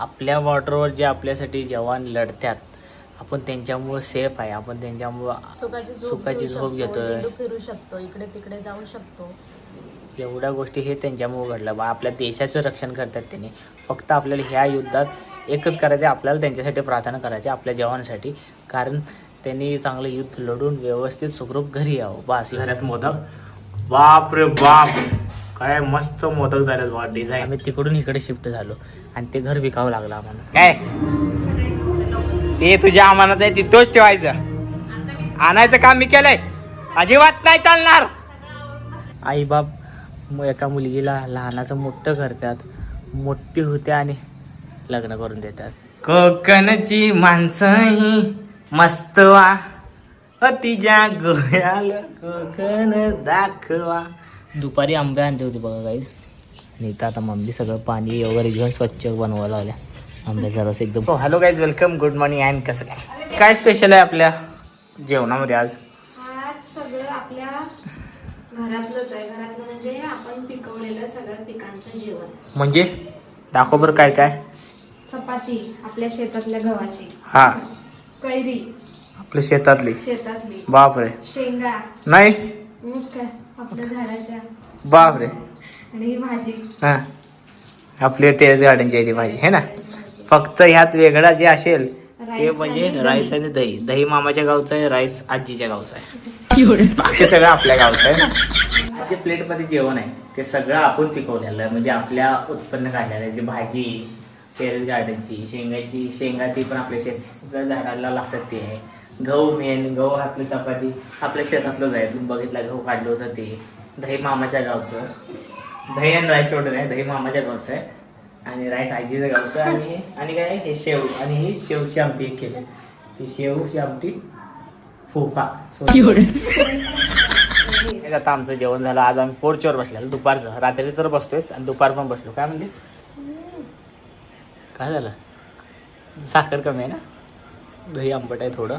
आपल्या बॉर्डरवर जे आपल्यासाठी जवान लढतात आपण त्यांच्यामुळं सेफ आहे. आपण त्यांच्यामुळं सुखाची झोप घेतोय. फिरू शकतो इकडे तिकडे जाऊ शकतो. एवढ्या गोष्टी हे त्यांच्यामुळं घडलं बा आपल्या देशाचं रक्षण करतात त्यांनी. फक्त आपल्याला ह्या युद्धात एकच करायचं आहे आपल्याला त्यांच्यासाठी प्रार्थना करायची आपल्या जवानासाठी. कारण त्यांनी चांगलं युद्ध लढून व्यवस्थित सुखरूप घरी यावं. बास. घरात मोदक. बाप रे बाप. काय मस्त मोदक झाले बा डिझाईन आम्ही तिकडून इकडे शिफ्ट झालो. आणि ते घर विकावं लागलं आम्हाला. काय? ते तुझ्या अमानात आहे ती तोच ठेवायचं. आणायचं काम मी केलंय. अजिबात नाही चालणार. आई बाप एका मुलगीला लहानाचं मोठं करतात. मोठी होते आणि लग्न करून देतात. कोकणची माणसं ही मस्त वा. अ तिच्या गोळ्याला कोकण दाखवा. दुपारी आंबे आणले होते बघा काही आणि इथं आता मम्मी सगळं पाणी वगैरे घेऊन स्वच्छ बनवायला लागल्या. आंब्याचा रस एकदम so hello guys welcome good morning and कसं काय? काय स्पेशल आहे आपल्या जेवणामध्ये आज? आज सगळं आपल्या घरातलंच आहे. घरातलं म्हणजे आपण पिकवलेलं सगळं पिकांचं जेवण. म्हणजे? दाखव बरं काय काय. चपाती आपल्या शेतातल्या गव्हाची. हा. कैरी. आपल्या शेतातली. शेतातली. बापरे. शेंगा. नाही? मग काय आपल्या झाडाच्या. बापरे. आणि ही भाजी. हा. आपली टेरेस गार्डनची आहे ती भाजी है ना? फक्त ह्यात वेगळा जे असेल ते म्हणजे. राईस आणि दही. दही मामाच्या गावचं आहे राईस आजीच्या गावचं आहे. बाकी सगळं आपल्या गावचं आहे ना? जे प्लेटमध्ये जेवण आहे ते सगळं आपण पिकवलेलं आहे म्हणजे आपल्या उत्पन्न काढलेलं आहे जी भाजी टेरेस गार्डनची शेंगाची शेंगा ती पण आपल्या शेत झाडाला लागतात ते. आहे गहू मेन गहू आपली चपाती आपल्या शेतातलंच आहे. तुम्ही बघितलं गहू काढलं होतं ते. दही मामाच्या गावचं. दही आणि राईस एवढं नाही दही मामाच्या गावचं आहे. आणि राईस आजीच्या गावचं आणि आणि काय हे शेव. आणि ही शेवची आमटी एक केली. ती शेवची आमटी फोफा. आता आमचं जेवण झालं. आज आम्ही पोर्चवर बसलेलो दुपारचं. रात्री तर बसतोयच आणि दुपार पण बसलो. काय म्हणलीस काय झालं? साखर कमी आहे ना? दही आंबट आहे थोडं.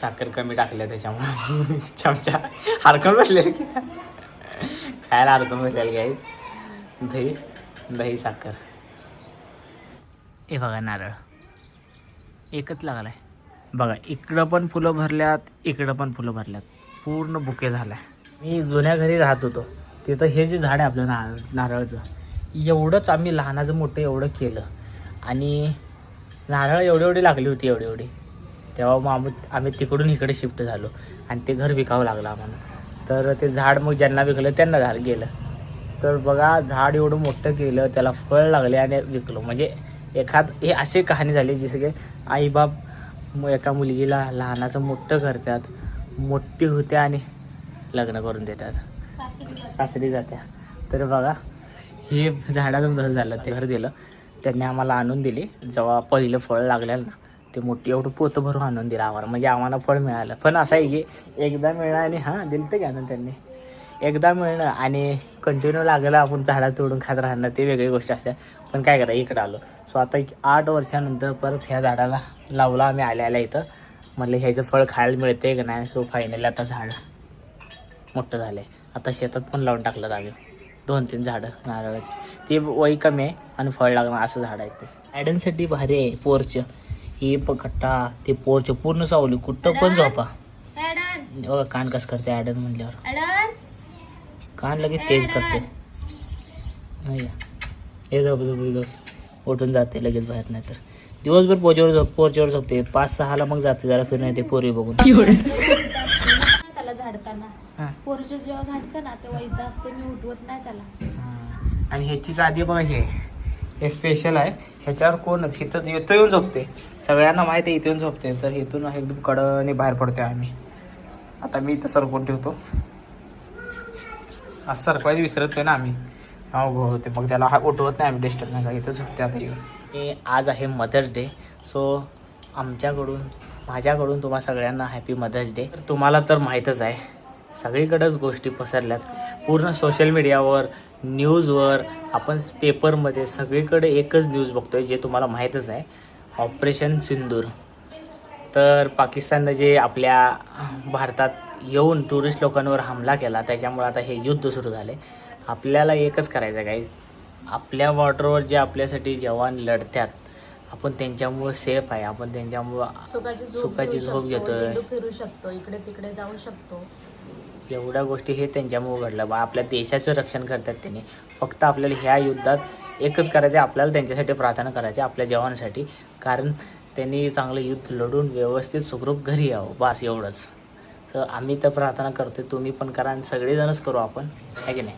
साखर कमी टाकल्या त्याच्यामुळे. चमचा. की काय? खायला हरकून बसलेलं काय दही दही साखर. हे बघा नारळ. एकच लागलाय. बघा इकडं पण फुलं भरल्यात इकडं पण फुलं भरल्यात. पूर्ण बुके झालाय. मी जुन्या घरी राहत होतो. तिथं हे जे झाड आहे आपलं नारळ नारळाचं एवढंच आम्ही लहानाचं मोठं एवढं केलं. आणि नारळ एवढी एवढी लागली होती एवढी एवढी. तेव्हा मग आम्ही आम्ही तिकडून इकडे शिफ्ट झालो. आणि ते घर विकावं लागलं आम्हाला. तर ते झाड मग ज्यांना विकलं त्यांना झाड गेलं. तर बघा झाड एवढं मोठं केलं त्याला फळ लागले आणि विकलो. म्हणजे एखाद हे अशी कहाणी झाली जसं की आईबाप मग एका मुलगीला लहानाचं मोठं करतात मोठी होते आणि लग्न करून देतात. सासरी जात्या. तर बघा हे झाडाचं जसं झालं ते घर दिलं त्यांनी आम्हाला आणून दिली. जेव्हा पहिलं फळ लागलेलं ना ते मोठी. एवढं पोतं भरून आणून दिलं आम्हाला. म्हणजे आम्हाला फळ मिळालं. पण असं आहे की एकदा मिळणं आणि हां दिलं तर आणून त्यांनी. एकदा मिळणं आणि कंटिन्यू लागलं आपण झाडा तोडून खात राहणं ते वेगळी गोष्ट असते. पण काय करा इकडं आलो. सो आता एक आठ वर्षानंतर परत ह्या झाडाला लावलं आम्ही आल्याला आल्या इथं. म्हटलं ह्याचं फळ खायला मिळते का नाही? सो फायनली आता झाड मोठं झालं आहे आता शेतात पण लावून टाकलं आम्ही दोन तीन झाडं नारळाची. ते वय कमी आहे आणि फळ लागणार असं झाड आहे ते. ॲडनसाठी भारी आहे पोरचं ही पकट्टा ते पोर्च पूर्ण सावली कुठं पण झोपा. बघा कान कस करते ॲडन म्हणल्यावर. कान लगेच तेज करते. नाही का? हे झोप झोप झोप उठून जाते लगेच बाहेर नाही तर. दिवसभर पोचवर झोप पोर्चवर झोपते. पाच सहाला मग जाते जरा फिरून येते पोरी बघून. त्याला झाडताना. हा. पोरच जेव्हा झाडतं ना तेव्हा इथं असते मी उठवत नाही त्याला. आणि ह्याची गादी बघा हे. हे स्पेशल आहे. ह्याच्यावर कोणच? इथं इथं येऊन झोपते सगळ्यांना माहिती आहे इथं येऊन झोपते तर इथून एकदम कडने बाहेर पडतो आम्ही. आता मी इथं सरकून ठेवतो. असं सरकवायचं विसरतोय ना आम्ही. उभं होते. मग त्याला हा उठवत नाही आम्ही डिस्टर्ब नाही का इथं झोपते आता येऊन आज आहे मदर्स डे सो आमच्याकडून माझ्याकडून तुम्हा सगळ्यांना हॅपी मदर्स डे तुम्हाला तर माहीतच आहे सगळीकडंच गोष्टी पसरल्यात. पूर्ण सोशल मीडियावर न्यूजवर आपण पेपरमध्ये सगळीकडे एकच न्यूज बघतोय जे तुम्हाला माहीतच आहे. ऑपरेशन सिंदूर. तर पाकिस्ताननं जे आपल्या भारतात येऊन टुरिस्ट लोकांवर हमला केला त्याच्यामुळे आता हे युद्ध सुरू झाले. आपल्याला एकच करायचं आहे गाईज आपल्या बॉर्डरवर जे आपल्यासाठी जवान लढतात आपण त्यांच्यामुळं सेफ आहे. आपण त्यांच्यामुळं सुखाची झोप घेतोय. फिरू शकतो इकडे तिकडे जाऊ शकतो. एवढ्या गोष्टी हे त्यांच्यामुळे घडलं बा आपल्या देशाचं रक्षण करतात त्यांनी. फक्त आपल्याला ह्या युद्धात एकच करायचं आहे आपल्याला त्यांच्यासाठी प्रार्थना करायची आपल्या जवानासाठी. कारण त्यांनी चांगलं युद्ध लढून व्यवस्थित सुखरूप घरी यावं बास एवढंच. तर आम्ही तर प्रार्थना करतो तुम्ही पण करा आणि सगळेजणच करू आपण. आहे की नाही?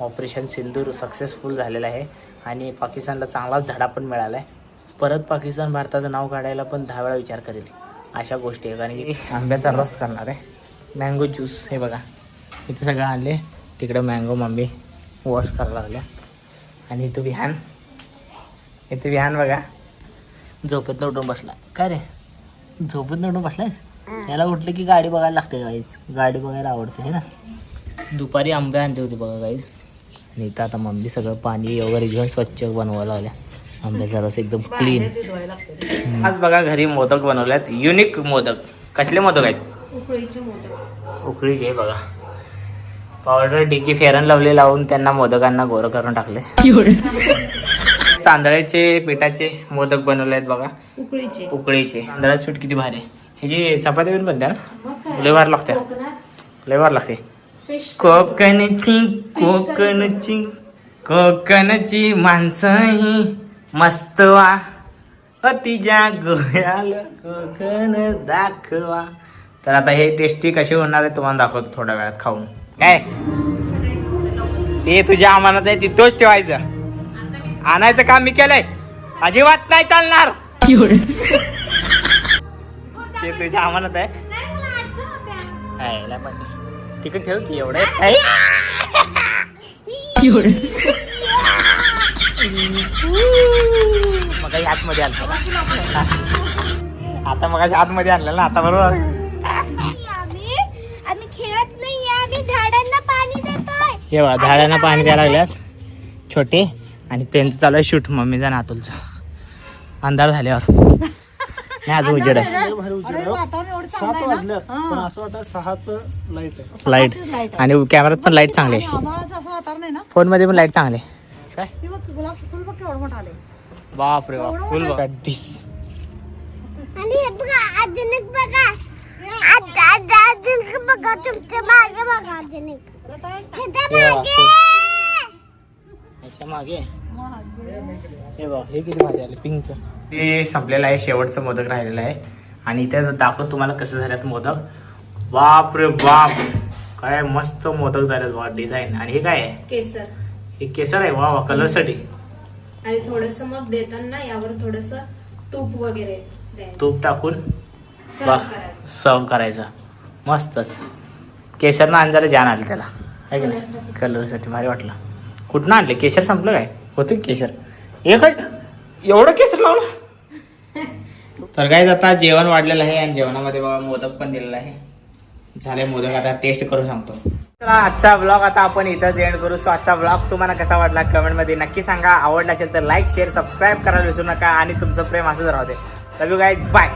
ऑपरेशन सिंदूर सक्सेसफुल झालेलं आहे आणि पाकिस्तानला चांगलाच धडा पण मिळाला आहे परत पाकिस्तान भारताचं नाव काढायला पण दहा वेळा विचार करेल. अशा गोष्टी आहे. कारण की आंब्याचा रस करणार आहे. मँगो ज्यूस हे बघा. इथे सगळं आणले. तिकडं मँगो मम्मी वॉश करायला लागल्या. आणि इथं विहान. इथे विहान बघा. झोपेत उठून बसला. काय रे? झोपेत उठून बसलायस? याला उठलं की गाडी बघायला लागते गाईस गाडी बघायला आवडते है ना? दुपारी आंबे आणले होते बघा गाईस आणि इथं आता मम्मी सगळं पाणी वगैरे घेऊन स्वच्छ बनवायला लागल्या. आंब्याचा रस एकदम क्लीन आज बघा घरी मोदक बनवल्यात. युनिक मोदक. कसले मोदक आहेत? उकळीचे आहे बघा. पावडर डिकी फेरन लवले लावून त्यांना मोदकांना गोरं करून टाकले. तांदळाचे पिठाचे मोदक बनवले आहेत बघा. उकळीचे. उकळीचे. तांदळाचं पीठ किती भारी. ह्याची चपाती पण बनते ना लय भार लागते लय भार लागते. कोकणची कोकणची कोकणची माणसं ही मस्त वा. अतिजा गोयाल कोकण दाखवा. तर आता हे टेस्टी कशी होणार आहे तुम्हाला दाखवतो थोड्या वेळात खाऊन. काय? हे तुझ्या आमानात आहे तिथंच तोच ठेवायचं. आणायचं काम मी केलंय. अजिबात नाही चालणार. ते तुझ्या आमानात आहे. पण. तिकडे ठेव की एवढं. मग आतमध्ये आलं आता मग आतमध्ये आणलं ना आता बरोबर. हे बघा झाडांना पाणी द्यायला लागल्यात. छोटे. आणि त्यांचं चालू आहे शूट मम्मीचा नातूलचा अंधार झाल्यावर. नाही अजून उजेड. आहे लाइट आहे. लाइट आणि कॅमेरात पण लाइट चांगली आहे. फोनमध्ये पण लाइट चांगली आहे. काय? बाप रे बाप फुल बघा. दिस आणि हे बघा अजून एक बघा आता आता अजून एक बघा तुमच्या मागे बघा अजून हे बघा, मागे याच्या मागे. हे बघ हे किती भारी आले पिंक हे संपलेलं आहे शेवटचं मोदक राहिलेलं आहे. आणि इथे दाखवत तुम्हाला कसं झाल्यात मोदक. बाप रे बाप! काय मस्त मोदक झालेत बघा डिझाईन आणि हे काय आहे? केसर. हे केसर आहे वा वा कलरसाठी आणि थोडस मग देताना यावर थोडस तूप वगैरे द्यायचं. तूप टाकून सर्व करायचं. सर्व करायचं. मस्तच. केशरनं आणि जरा जान आली त्याला. आहे की नाही? कलरसाठी भारी वाटलं. कुठनं आणले? केशर संपलं काय? होतं केशर. हे काय? एवढं केशर लावलं? तर काय आता जेवण वाढलेलं आहे आणि जेवणामध्ये बाबा मोदक पण दिलेला आहे. झाले मोदक आता टेस्ट करून सांगतो. तर आजचा ब्लॉग आता आपण इथंच एंड करू. सो आजचा ब्लॉग तुम्हाला कसा वाटला कमेंटमध्ये नक्की सांगा. आवडला असेल तर लाईक शेअर सबस्क्राईब करायला विसरू नका आणि तुमचं प्रेम असंच राहते लव यू गाईज बाय